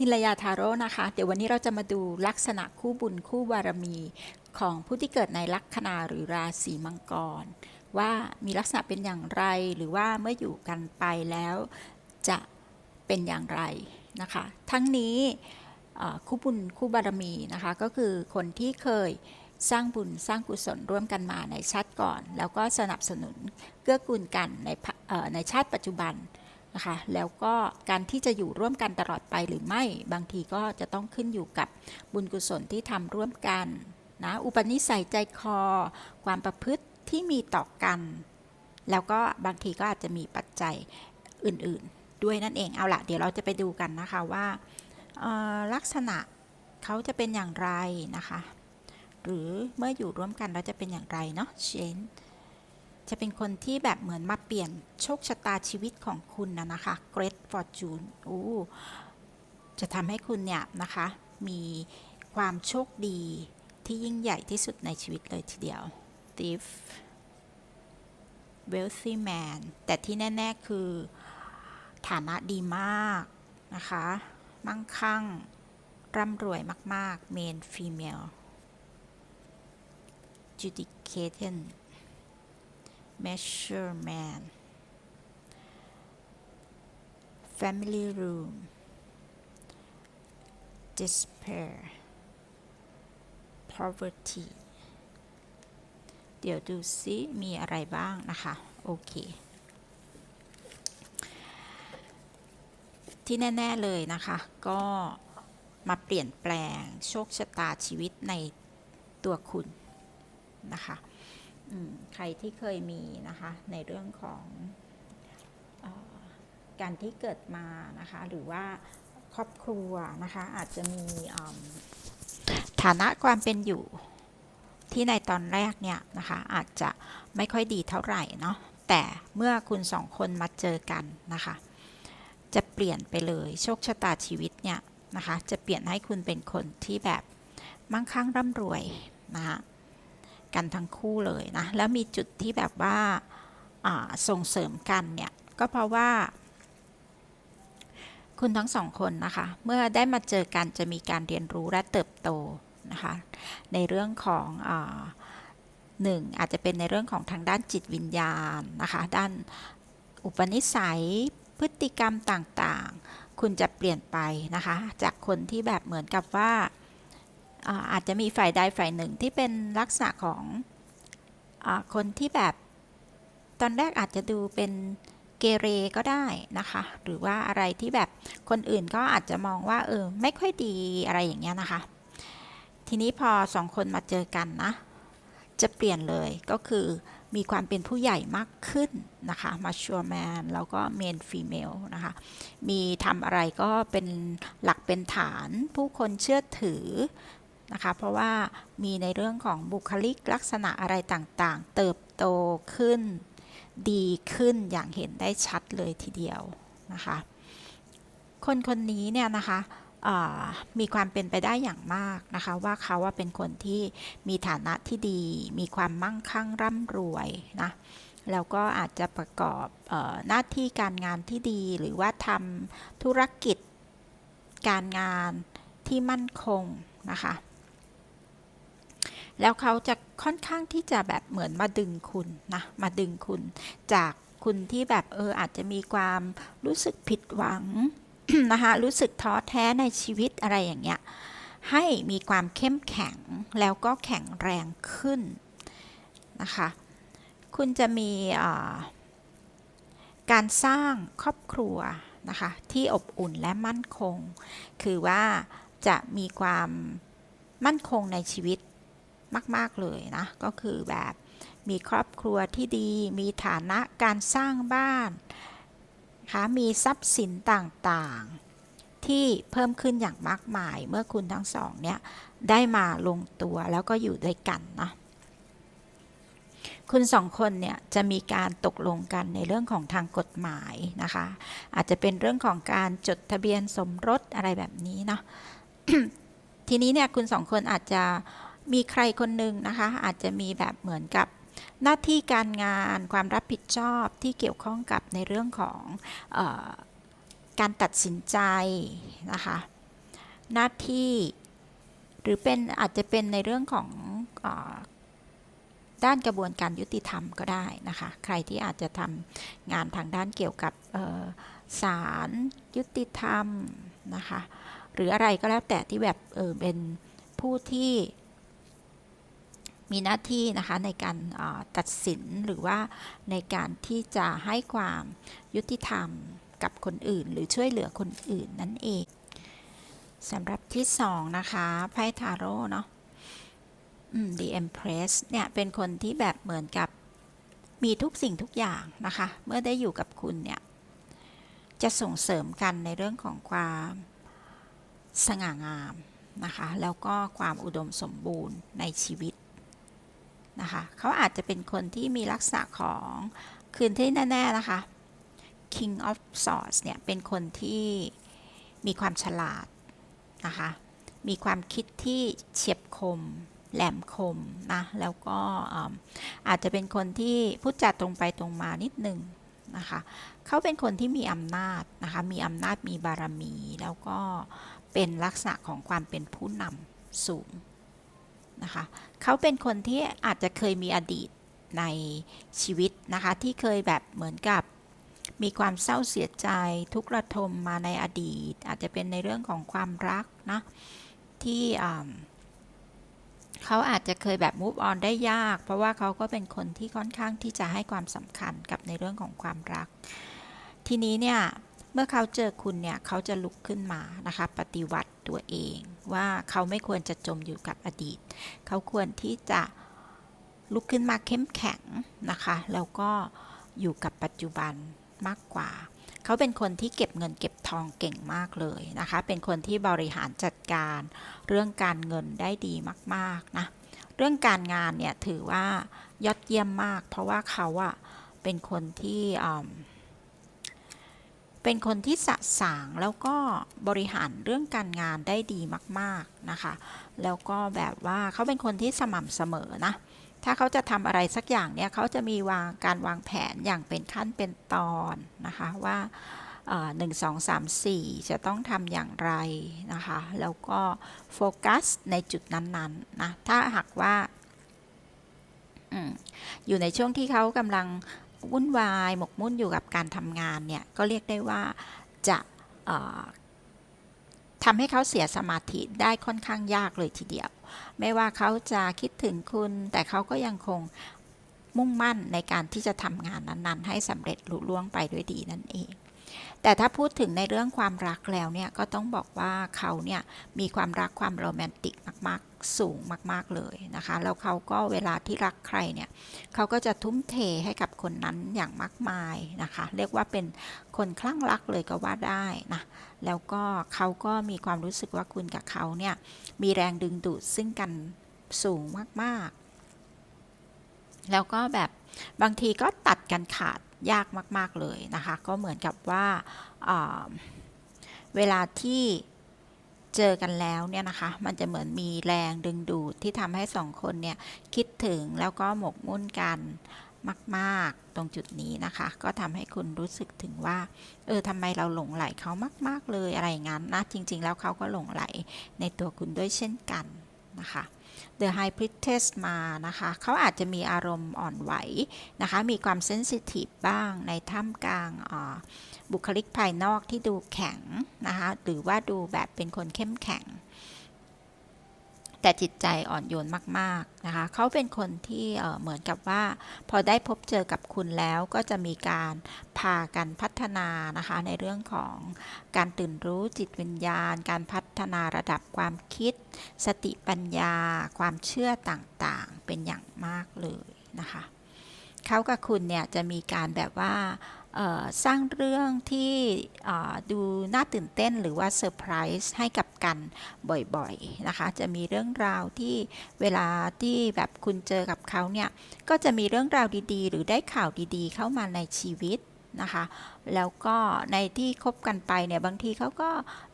นิลยาทาโร่นะคะ เดี๋ยววันนี้เราจะมาดูลักษณะคู่บุญคู่บารมีของผู้ที่เกิดในลัคนาหรือราศีมังกร ว่ามีลักษณะเป็นอย่างไรหรือว่าเมื่ออยู่กันไปแล้วจะเป็นอย่างไรนะคะ ทั้งนี้คู่บุญคู่บารมีนะคะก็คือคนที่เคยสร้างบุญสร้างกุศลร่วมกันมาในชาติก่อน แล้วก็สนับสนุนเกื้อกูลกันในในชาติปัจจุบัน นะคะ แล้วก็การที่จะอยู่ร่วมกันตลอดไปหรือไม่ บางทีก็จะต้องขึ้นอยู่กับบุญกุศลที่ทำร่วมกันนะ อุปนิสัยใจคอ ความประพฤติที่มีต่อกัน แล้วก็บางทีก็อาจจะมีปัจจัยอื่นๆ ด้วยนั่นเอง เอาละเดี๋ยวเราจะไปดูกันนะคะว่าลักษณะเขาจะเป็นอย่างไรนะคะ หรือเมื่ออยู่ร่วมกันแล้วจะเป็นอย่างไรเนาะเชน จะเป็นคนที่แบบเหมือนมาเปลี่ยนโชคชะตาชีวิตของคุณนะนะคะ Great Fortune อู้จะทำให้คุณเนี่ยนะคะ มีความโชคดีที่ยิ่งใหญ่ที่สุดในชีวิตเลยทีเดียว Thief Wealthy Man แต่ที่แน่ ๆ คือฐานะดีมากนะคะ มั่งคั่ง ร่ำรวยมาก ๆ Main Female Judicated measurement family room despair poverty เดี๋ยวดูซิมีอะไรบ้างนะคะ โอเค ที่แน่ ๆ เลยนะคะ ก็มาเปลี่ยนแปลงโชคชะตาชีวิตในตัวคุณนะคะ ใครที่เคยมีนะคะในเรื่องของออการที่เกิดมานะคะหรือว่าครอบครัวนะคะอาจจะมีฐานะความเป็นอยู่ที่ในตอนแรกเนี่ยนะคะอาจจะไม่ค่อยดีเท่าไหร่เนาะแต่เมื่อคุณสองคนมาเจอกันนะคะจะเปลี่ยนไปเลยโชคชะตาชีวิตเนี่ยนะคะจะเปลี่ยนให้คุณเป็นคนที่แบบมั่งคั่งร่ำรวยนะคะ กันทั้งคู่เลยนะ แล้วมีจุดที่แบบว่าส่งเสริมกันเนี่ย ก็เพราะว่า คุณทั้งสองคนนะคะ เมื่อได้มาเจอกันจะมีการเรียนรู้และเติบโตนะคะ ในเรื่องของอหนึ่งอาจจะเป็นในเรื่องของทางด้านจิตวิญญาณนะคะ ด้านอุปนิสัยพฤติกรรมต่างๆ คุณจะเปลี่ยนไปนะคะ จากคนที่แบบเหมือนกับว่า อาจจะมีฝ่ายใดฝ่ายหนึ่งที่เป็นลักษณะของอคนที่แบบตอนแรกอาจจะดูเป็นเกเรก็ได้นะคะ หรือว่าอะไรที่แบบคนอื่นก็อาจจะมองว่าเออไม่ค่อยดีอะไรอย่างเงี้ยนะคะ ทีนี้พอสองคนมาเจอกันนะ จะเปลี่ยนเลยก็คือมีความเป็นผู้ใหญ่มากขึ้นนะคะมาชัวร์แมนแล้วก็เมนฟีเมลนะคะ มีทำอะไรก็เป็นหลักเป็นฐาน ผู้คนเชื่อถือ นะคะ เพราะว่ามีในเรื่องของบุคลิกลักษณะอะไรต่างๆ เติบโตขึ้น ดีขึ้นอย่างเห็นได้ชัดเลยทีเดียวนะคะ คนคนนี้เนี่ยนะคะมีความเป็นไปได้อย่างมากนะคะ ว่าเขาว่าเป็นคนที่มีฐานะที่ดี มีความมั่งคั่งร่ำรวยนะแล้วก็อาจจะประกอบออหน้าที่การงานที่ดีหรือว่าทำธุรกิจการงานที่มั่นคงนะคะ แล้วเขาจะค่อนข้างที่จะแบบเหมือนมาดึงคุณนะมาดึงคุณ จากคุณที่แบบเอออาจจะมีความรู้สึกผิดหวังนะคะรู้สึกท้อแท้ในชีวิตอะไรอย่างเงี้ยให้มีความเข้มแข็งแล้วก็แข็งแรงขึ้นนะคะ คุณจะมีการสร้างครอบครัวนะคะที่อบอุ่นและมั่นคง คือว่าจะมีความมั่นคงในชีวิต มาก ๆ เลยนะ ก็คือแบบมีครอบครัวที่ดี มีฐานะการสร้างบ้านคะมีทรัพย์สินต่างๆ ที่เพิ่มขึ้นอย่างมากมาย เมื่อคุณทั้งสองเนี่ยได้มาลงตัวแล้วก็อยู่ด้วยกันนะคุณสองคนเนี่ยจะมีการตกลงกันในเรื่องของทางกฎหมายนะคะ อาจจะเป็นเรื่องของการจดทะเบียนสมรสอะไรแบบนี้เนาะทีนี้เนี่ยคุณสองคนอาจจะ มีใครคนหนึ่งนะคะ อาจจะมีแบบเหมือนกับหน้าที่การงานความรับผิดชอบที่เกี่ยวข้องกับในเรื่องของออการตัดสินใจนะคะหน้าที่หรือเป็นอาจจะเป็นในเรื่องของอด้านกระบวนการยุติธรรมก็ได้นะคะ ใครที่อาจจะทำงานทางด้านเกี่ยวกับศาลยุติธรรมนะคะ หรืออะไรก็แล้วแต่ที่แบบเออเป็นผู้ที่ มีหน้าที่นะคะในการตัดสินหรือว่าในการที่จะให้ความยุติธรรมกับคนอื่น หรือช่วยเหลือคนอื่นนั่นเองสำหรับที่สองนะคะไพ่ทาโร่เนาะ The Empress เนี่ยเป็นคนที่แบบเหมือนกับมีทุกสิ่งทุกอย่างนะคะ เมื่อได้อยู่กับคุณเนี่ย จะส่งเสริมกันในเรื่องของความสง่างามนะคะ แล้วก็ความอุดมสมบูรณ์ในชีวิต นะคะเขาอาจจะเป็นคนที่มีลักษณะของคืนที่แน่ ๆ นะคะ King of Swords เนี่ย เป็นคนที่มีความฉลาดนะคะ มีความคิดที่เฉียบคม แหลมคมนะ แล้วก็อืมอาจจะเป็นคนที่พูดจาตรงไปตรงมานิดนึงนะคะ เขาเป็นคนที่มีอำนาจนะคะ มีอำนาจมีบารมี แล้วก็เป็นลักษณะของความเป็นผู้นำสูง นะคะ เขาเป็นคนที่อาจจะเคยมีอดีตในชีวิตนะคะ ที่เคยแบบเหมือนกับมีความเศร้าเสียใจทุกข์ระทมมาในอดีต อาจจะเป็นในเรื่องของความรักนะที่เขาอาจจะเคยแบบ move on ได้ยาก เพราะว่าเขาก็เป็นคนที่ค่อนข้างที่จะให้ความสำคัญกับในเรื่องของความรัก ทีนี้เนี่ย เมื่อเขาเจอคุณเนี่ย เขาจะลุกขึ้นมานะคะ ปฏิวัติตัวเอง ว่าเขาไม่ควรจะจมอยู่กับอดีต เขาควรที่จะลุกขึ้นมาเข้มแข็งนะคะ แล้วก็อยู่กับปัจจุบันมากกว่า เขาเป็นคนที่เก็บเงินเก็บทองเก่งมากเลยนะคะ เป็นคนที่บริหารจัดการเรื่องการเงินได้ดีมากๆนะ เรื่องการงานเนี่ยถือว่ายอดเยี่ยมมาก เพราะว่าเขาอะเป็นคนที่อืม เป็นคนที่สะสางแล้วก็บริหารเรื่องการงานได้ดีมาก ๆนะคะ แล้วก็แบบว่าเขาเป็นคนที่สม่ำเสมอนะ ถ้าเขาจะทำอะไรสักอย่างเนี่ยเขาจะมีวางการวางแผนอย่างเป็นขั้นเป็นตอนนะคะว่าหนึ่งสองสามสี่จะต้องทำอย่างไรนะคะ แล้วก็โฟกัสในจุดนั้นๆนะถ้าหากว่าออยู่ในช่วงที่เขากำลัง วุ่นวาย หมกมุ่นอยู่กับการทำงานเนี่ยก็เรียกได้ว่าจะทำให้เขาเสียสมาธิได้ค่อนข้างยากเลยทีเดียว ไม่ว่าเขาจะคิดถึงคุณ แต่เขาก็ยังคงมุ่งมั่นในการที่จะทำงานนั้น ๆ ให้สำเร็จลุล่วงไปด้วยดีนั่นเอง แต่ถ้าพูดถึงในเรื่องความรักแล้วเนี่ยก็ต้องบอกว่าเขาเนี่ยมีความรักความโรแมนติกมากๆ สูงมาก ๆเลยนะคะ แล้วเขาก็เวลาที่รักใครเนี่ยเขาก็จะทุ่มเทให้กับคนนั้นอย่างมากมายนะคะ เรียกว่าเป็นคนคลั่งรักเลยก็ว่าได้นะแล้วก็เขาก็มีความรู้สึกว่าคุณกับเขาเนี่ยมีแรงดึงดูดซึ่งกันสูงมากๆ แล้วก็แบบบางทีก็ตัดกันขาด ยากมาก ๆ เลยนะคะ ก็เหมือนกับว่าเวลาที่เจอกันแล้วเนี่ยนะคะ มันจะเหมือนมีแรงดึงดูดที่ทำให้สองคนเนี่ยคิดถึงแล้วก็หมกมุ่นกันมาก ๆ ตรงจุดนี้นะคะ ก็ทำให้คุณรู้สึกถึงว่า เออทำไมเราหลงไหลเขามาก ๆ เลยอะไรอย่างนั้นนะ จริง ๆ แล้วเขาก็หลงไหลในตัวคุณด้วยเช่นกันนะคะ The High Priestess มานะคะเขาอาจจะมีอารมณ์อ่อนไหวนะคะ มีความเซนซิทีฟบ้างในท่ามกลางบุคลิกภายนอกที่ดูแข็งนะคะ หรือว่าดูแบบเป็นคนเข้มแข็ง แต่จิตใจอ่อนโยนมากๆนะคะเขาเป็นคนที่เหมือนกับว่า พอได้พบเจอกับคุณแล้วก็จะมีการพากันพัฒนานะคะในเรื่องของการตื่นรู้จิตวิญญาณ การพัฒนาระดับความคิด สติปัญญา ความเชื่อต่างๆ เป็นอย่างมากเลยนะคะเขากับคุณเนี่ยจะมีการแบบว่า สร้างเรื่องที่ดูน่าตื่นเต้นหรือว่าเซอร์ไพรส์ให้กับกันบ่อยๆนะคะ จะมีเรื่องราวที่เวลาที่แบบคุณเจอกับเขาเนี่ยก็จะมีเรื่องราวดีๆ หรือได้ข่าวดีๆ เข้ามาในชีวิตนะคะแล้วก็ในที่คบกันไปเนี่ยบางทีเขาก็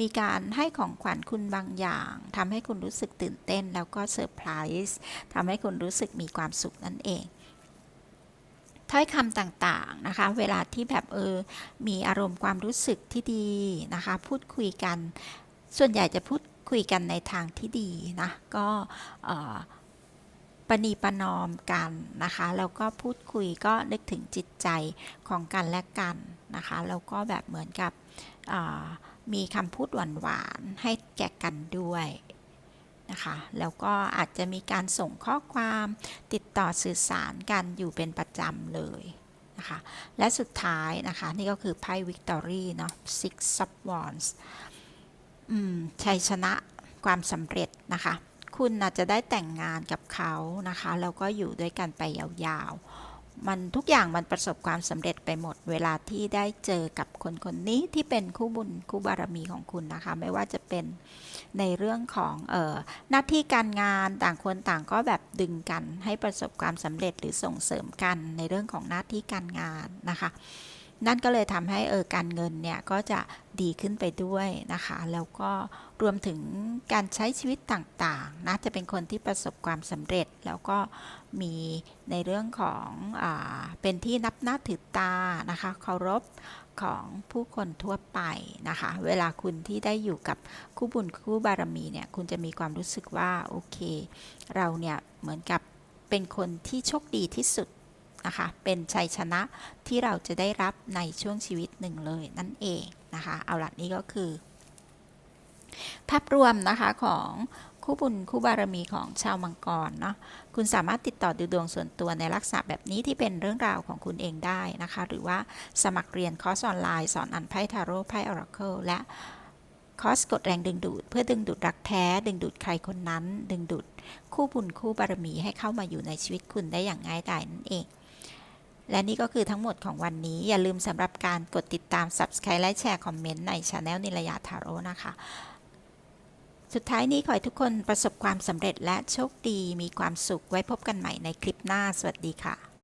มีการให้ของขวัญคุณบางอย่างทำให้คุณรู้สึกตื่นเต้น แล้วก็เซอร์ไพรส์ทำให้คุณรู้สึกมีความสุขนั่นเอง ถ้อยคำต่างๆนะคะ เวลาที่แบบเออ มีอารมณ์ความรู้สึกที่ดีนะคะ พูดคุยกัน ส่วนใหญ่จะพูดคุยกันในทางที่ดีนะ ก็ประนีประนอมกันนะคะ แล้วก็พูดคุยก็นึกถึงจิตใจของกันและกันนะคะ แล้วก็แบบเหมือนกับมีคำพูดหวานๆให้แก่กันด้วย นะคะ แล้วก็อาจจะมีการส่งข้อความติดต่อสื่อสารกันอยู่เป็นประจำเลยนะคะ และสุดท้ายนะคะ นี่ก็คือไพ่วิกตอรี่เนาะ six of wands อืมชัยชนะความสำเร็จนะคะ คุณอาจจะได้แต่งงานกับเขานะคะ แล้วก็อยู่ด้วยกันไปยาวๆ มันทุกอย่างมันประสบความสำเร็จไปหมด เวลาที่ได้เจอกับคนคนนี้ที่เป็นคู่บุญคู่บารมีของคุณนะคะ ไม่ว่าจะเป็นในเรื่องของเออหน้าที่การงานต่างคนต่างก็แบบดึงกันให้ประสบความสำเร็จหรือส่งเสริมกันในเรื่องของหน้าที่การงานนะคะ นั่นก็เลยทำให้เออการเงินเนี่ยก็จะดีขึ้นไปด้วยนะคะ แล้วก็รวมถึงการใช้ชีวิตต่างๆนะจะเป็นคนที่ประสบความสำเร็จ แล้วก็มีในเรื่องของอเป็นที่นับหน้าถือตานะคะเคารพของผู้คนทั่วไปนะคะ เวลาคุณที่ได้อยู่กับคู่บุญคู่บารมีเนี่ยคุณจะมีความรู้สึกว่าโอเค เราเนี่ยเหมือนกับเป็นคนที่โชคดีที่สุด นะคะ เป็นชัยชนะที่เราจะได้รับในช่วงชีวิตหนึ่งเลยนั่นเองนะคะ เอาละนี่ก็คือ ภาพรวมนะคะของคู่บุญคู่บารมีของชาวมังกรเนาะคุณสามารถติดต่อดูดวงส่วนตัวในลักษณะแบบนี้ที่เป็นเรื่องราวของคุณเองได้นะคะ หรือว่าสมัครเรียนคอร์สออนไลน์สอนอ่านไพ่ทาโร่ไพ่ออราเคิลและคอร์สกดแรงดึงดูด เพื่อดึงดูดรักแท้ ดึงดูดใครคนนั้น ดึงดูดคู่บุญคู่บารมีให้เข้ามาอยู่ในชีวิตคุณได้อย่างง่ายดายนั่นเอง และนี่ก็คือทั้งหมดของวันนี้ อย่าลืมสำหรับการกดติดตาม Subscribe และแชร์คอมเมนต์ใน Channel นิลยาทาโร่นะคะ สุดท้ายนี้ขอให้ทุกคนประสบความสำเร็จและโชคดีมีความสุขไว้พบกันใหม่ในคลิปหน้า สวัสดีค่ะ